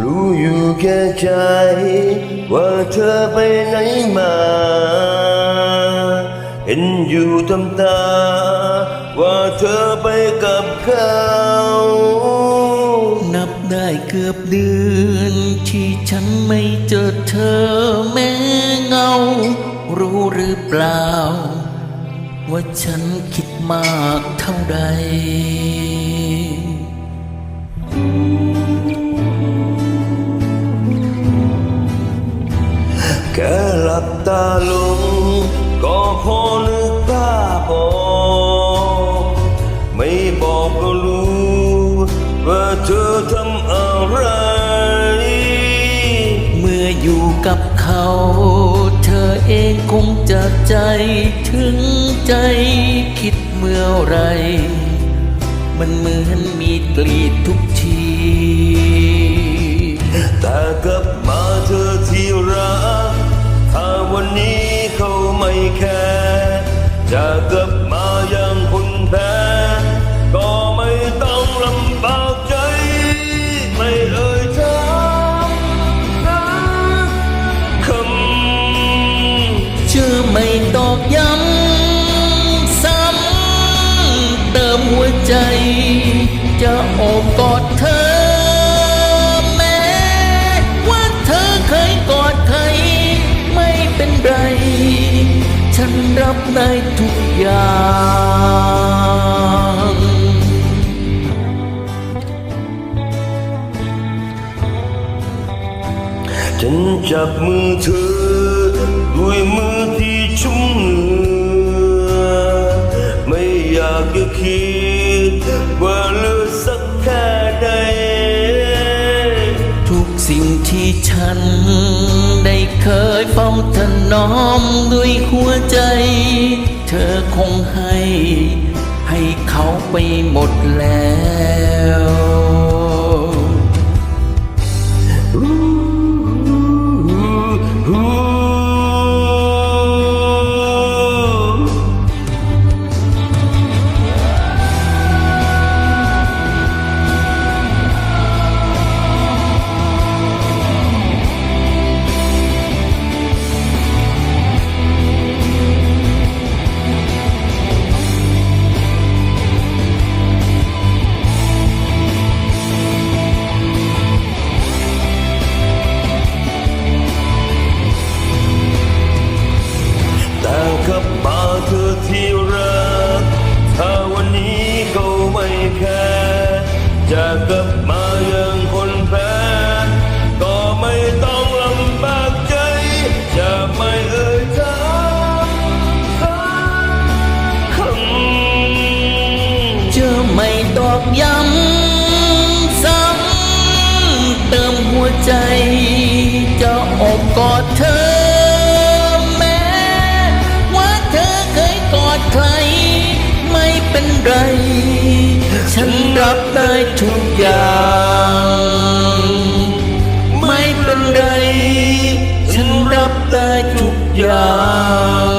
รู้อยู่แก่ใจ ว่าเธอไปไหนมา เห็นอยู่ทำตา ว่าเธอไปกับเขานับได้เกือบเดือน ที่ฉันไม่เจอเธอแม้เงา รู้หรือเปล่า ว่าฉันคิดมากเท่าใด แค่หลับตาลงก็พอนึกภาพอก ไม่บอกก็รู้ว่าเธอทำอะไร เมื่ออยู่กับเขา เธอเองคงจะใจถึงใจคิดเมื่อไร มันเหมือนมีกรีดทุกที แต่กลับมาเธอที่รัก วันนี้เขาไม่แคร์จะกลับมาอย่างคนแพ้ก็ไม่ต้องลำบากใจ ไม่เอ่ยถามนะคำชื่อไม่ตอกย้ำซ้ำเติมหัวใจ จะโอบกอดเธอ รับได้ทุกอย่างฉันจับมือเธอด้วยมือที่ชุ่มเหงื่อไม่อยากจะคิดว่าเลือสักแค่ใด ที่ฉันได้เคยเฝ้าถนอมด้วยหัวใจ เธอคงให้ ให้เขาไปหมดแล้ว ใจ จะอบกอดเธอ แม้ ว่าเธอเคยกอดใคร ไม่เป็นไร ฉันรับได้ทุกอย่าง ไม่เป็นไร ฉันรับได้ทุกอย่าง